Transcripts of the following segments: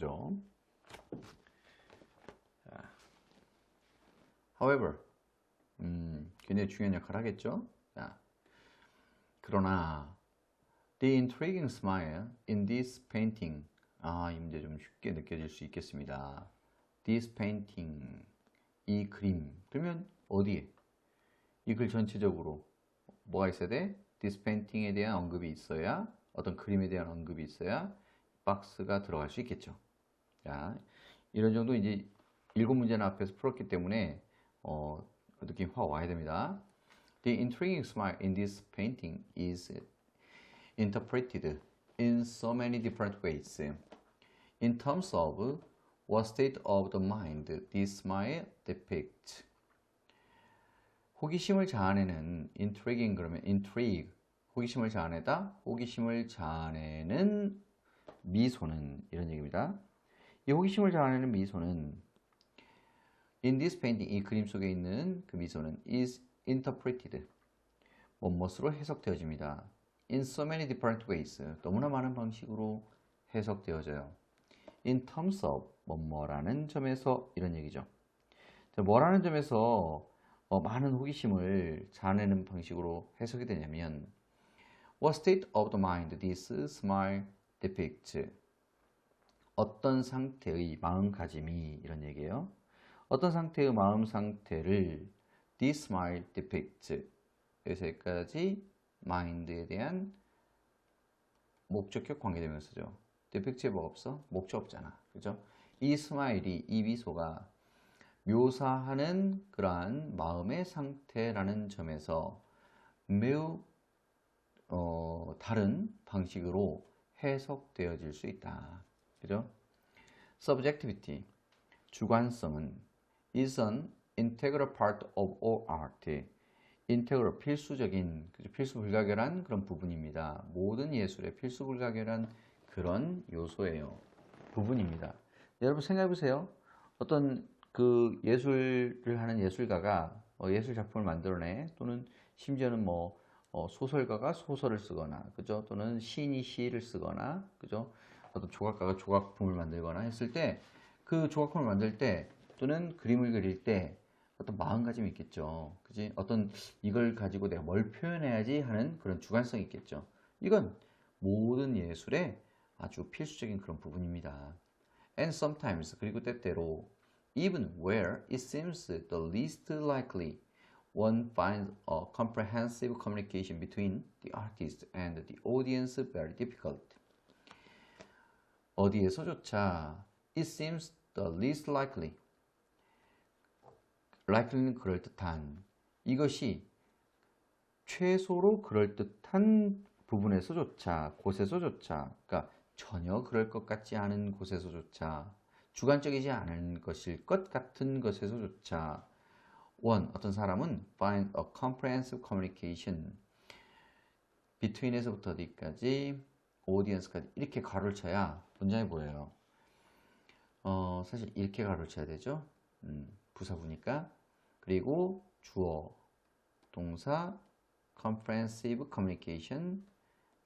거죠. 자, However, 음, 굉장히 중요한 역할을 하겠죠. 자, 그러나 the intriguing smile in this painting 아, 이 문제 좀 쉽게 느껴질 수 있겠습니다. This painting 이 그림 그러면 어디에? 이 글 전체적으로 뭐가 있어야 돼? This painting에 대한 언급이 있어야 어떤 그림에 대한 언급이 있어야 박스가 들어갈 수 있겠죠. 자, 이런 정도 이제 일곱 문제는 앞에서 풀었기 때문에 어, 그 느낌 확 와야 됩니다. The intriguing smile in this painting is interpreted in so many different ways. In terms of what state of the mind this smile depicts. 호기심을 자아내는 intriguing 그러면 intrigue 호기심을 자아내다 호기심을 자아내는 미소는 이런 얘기입니다. 이 호기심을 자아내는 미소는 in this painting 이 그림 속에 있는 그 미소는 is interpreted 뭐뭇으로 해석되어집니다. in so many different ways 너무나 많은 방식으로 해석되어져요. in terms of 뭐뭐라는 점에서 이런 얘기죠. 자, 뭐라는 점에서 어, 많은 호기심을 자아내는 방식으로 해석이 되냐면 What state of the mind this smile depicts? 어떤 상태의 마음가짐이 이런 얘기예요. 어떤 상태의 마음 상태를 this smile depicts? 여기까지 mind에 대한 목적격 관계되면서죠. depict에 뭐 없어? 목적 없잖아. 그죠? 이 스마일이, 이 미소가 묘사하는 그러한 마음의 상태라는 점에서 매우 어, 다른 방식으로 해석되어질 수 있다. 그죠? subjectivity, 주관성은 is an integral part of all art. integral, 필수적인? 필수 불가결한 그런 부분입니다. 모든 예술의 필수 불가결한 그런 요소예요. 부분입니다. 여러분 생각해 보세요. 어떤 그 예술을 하는 예술가가 어, 예술 작품을 만들어내 또는 심지어는 뭐 어, 소설가가 소설을 쓰거나 그죠 또는 시인이 시를 쓰거나 그죠 어떤 조각가가 조각품을 만들거나 했을 때 그 조각품을 만들 때 또는 그림을 그릴 때 어떤 마음가짐이 있겠죠 그지 어떤 이걸 가지고 내가 뭘 표현해야지 하는 그런 주관성이 있겠죠 이건 모든 예술의 아주 필수적인 그런 부분입니다 and sometimes 그리고 때때로 even where it seems the least likely one finds a comprehensive communication between the artist and the audience very difficult. 어디에서조차 it seems the least likely. likely는 그럴듯한 이것이 최소로 그럴듯한 부분에서조차 곳에서조차 그러니까 전혀 그럴 것 같지 않은 곳에서조차 주관적이지 않은 것일 것 같은 것에서조차. 원 어떤 사람은 find a comprehensive communication between에서부터 어디까지 audience까지 이렇게 가로를 쳐야 문장이 보여요. 어, 사실 이렇게 가로를 쳐야 되죠. 음, 부사부니까 그리고 주어 동사 comprehensive communication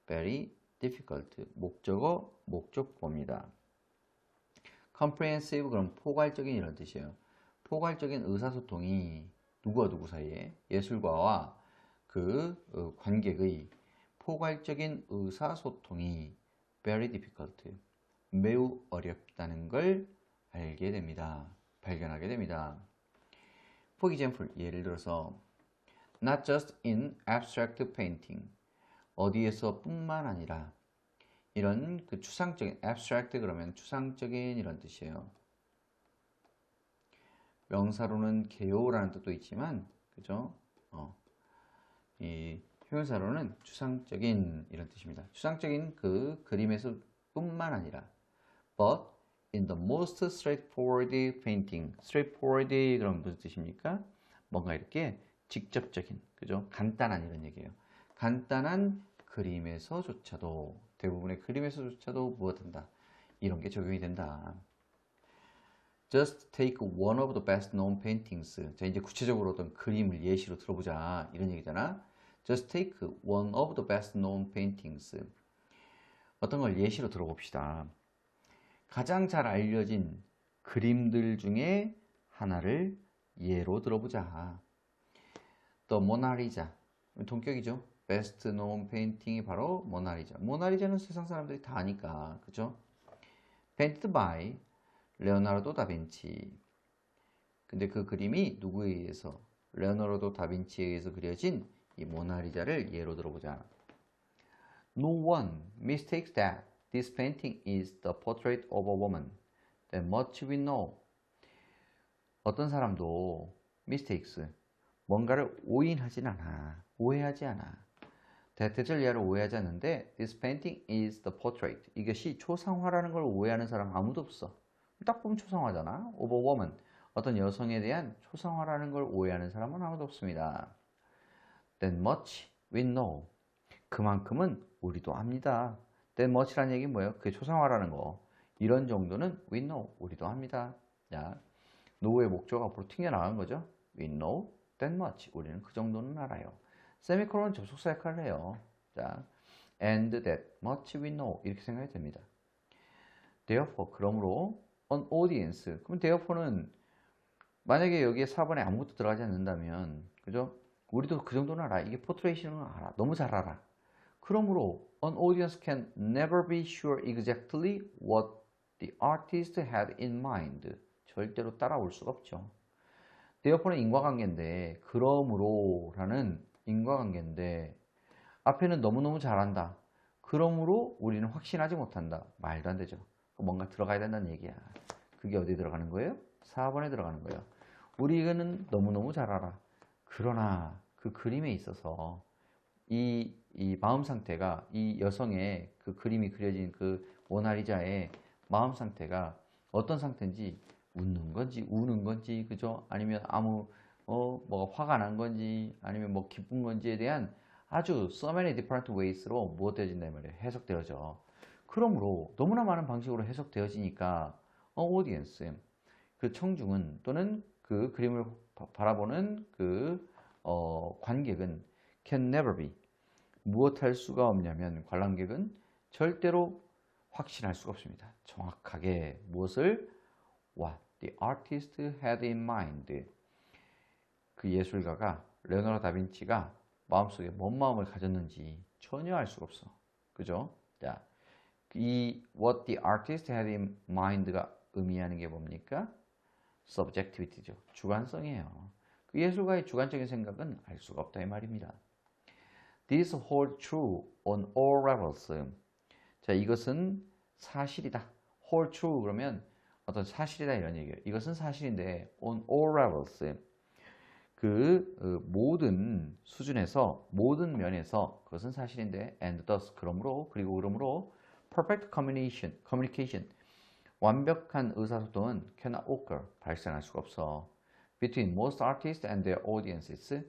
very difficult 목적어 목적보입니다. comprehensive 그럼 포괄적인 이런 뜻이에요. 포괄적인 의사소통이 누구와 누구 사이에 예술가와 그 어, 관객의 포괄적인 의사소통이 very difficult 매우 어렵다는 걸 알게 됩니다. 발견하게 됩니다. For example, 예를 들어서 not just in abstract painting 어디에서 뿐만 아니라 이런 그 추상적인 abstract 그러면 추상적인 이런 뜻이에요. 명사로는 개요라는 뜻도 있지만 그죠? 어, 이 형용사로는 추상적인 이런 뜻입니다. 추상적인 그 그림에서 뿐만 아니라 but in the most straightforward painting straightforward 그럼 무슨 뜻입니까? 뭔가 이렇게 직접적인 그죠? 간단한 이런 얘기예요. 간단한 그림에서조차도 대부분의 그림에서조차도 무엇한다? 이런 게 적용이 된다. Just take one of the best known paintings. 자, 이제 구체적으로 어떤 그림을 예시로 들어보자. 이런 얘기잖아. Just take one of the best known paintings. 어떤 걸 예시로 들어봅시다. 가장 잘 알려진 그림들 중에 하나를 예로 들어보자. 또 모나리자 동격이죠. 베스트 known painting이 바로 모나리자. 모나리자는 세상 사람들이 다 아니까 그죠? painted by 레오나르도 다빈치. 근데 그 그림이 누구에 의해서 레오나르도 다빈치에 의해서 그려진 이 모나리자를 예로 들어보자. No one mistakes that this painting is the portrait of a woman. That much we know. 어떤 사람도 mistakes 뭔가를 오인하진 않아. 오해하지 않아. 대테절리아를 오해하지 않는데 this painting is the portrait. 이것이 초상화라는 걸 오해하는 사람 아무도 없어. 딱 보면 초상화잖아. of a woman. 어떤 여성에 대한 초상화라는 걸 오해하는 사람은 아무도 없습니다. That much we know. 그만큼은 우리도 압니다. That much라는 얘기는 뭐예요? 그게 초상화라는 거. 이런 정도는 we know. 우리도 합니다. 자, know의 목조가 앞으로 튕겨나간 거죠. We know that much. 우리는 그 정도는 알아요. 세미콜론 접속사 역할을 해요. 자, and that much we know. 이렇게 생각이 됩니다. therefore, 그러므로 an audience. 그럼 therefore는 만약에 여기에 4번에 아무것도 들어가지 않는다면, 그죠? 우리도 그 정도는 알아. 이게 포트레이션은 알아. 너무 잘 알아. 그러므로 an audience can never be sure exactly what the artist had in mind. 절대로 따라올 수가 없죠. therefore는 인과관계인데 그러므로 라는 인과관계인데 앞에는 너무너무 잘한다. 그러므로 우리는 확신하지 못한다. 말도 안 되죠. 뭔가 들어가야 된다는 얘기야. 그게 어디 들어가는 거예요? 4번에 들어가는 거예요. 우리는 너무너무 잘 알아. 그러나 그 그림에 있어서 이, 이 마음 상태가 이 여성의 그 그림이 그려진 그 모나리자의 마음 상태가 어떤 상태인지 웃는 건지 우는 건지 그죠? 아니면 아무 어 뭐가 화가 난 건지 아니면 뭐 기쁜 건지에 대한 아주 so many different ways로 무엇되어진다 말이에요. 해석되어져. 그러므로 너무나 많은 방식으로 해석되어지니까 어, audience 그 청중은 또는 그 그림을 바- 바라보는 그 어, 관객은 can never be 무엇할 수가 없냐면 관람객은 절대로 확신할 수가 없습니다. 정확하게 무엇을 what the artist had in mind 그 예술가가 레오나르도 다빈치가 마음속에 뭔 마음을 가졌는지 전혀 알 수가 없어. 그죠? 자, 이 what the artist had in mind가 의미하는 게 뭡니까? Subjectivity죠. 주관성이에요. 그 예술가의 주관적인 생각은 알 수가 없다 이 말입니다. This hold true on all levels. 자, 이것은 사실이다. hold true 그러면 어떤 사실이다 이런 얘기예요. 이것은 사실인데 on all levels. 그 어, 모든 수준에서 모든 면에서 그것은 사실인데 and thus 그러므로 그리고 그러므로 perfect communication communication 완벽한 의사소통은 cannot occur 발생할 수가 없어 between most artists and their audiences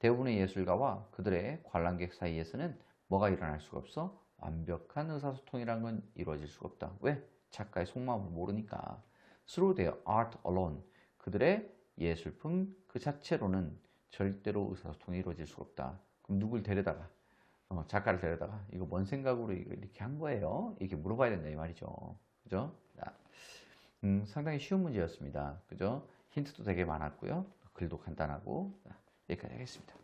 대부분의 예술가와 그들의 관람객 사이에서는 뭐가 일어날 수가 없어 완벽한 의사소통이라는 건 이루어질 수가 없다 왜 작가의 속마음을 모르니까 through their art alone 그들의 예술품 그 자체로는 절대로 의사소통이 이루어질 수가 없다. 그럼 누굴 데려다가 어, 작가를 데려다가 이거 뭔 생각으로 이렇게 한 거예요? 이렇게 물어봐야 된다 이 말이죠. 그죠? 자, 음, 상당히 쉬운 문제였습니다. 그죠? 힌트도 되게 많았고요. 글도 간단하고 자, 여기까지 하겠습니다.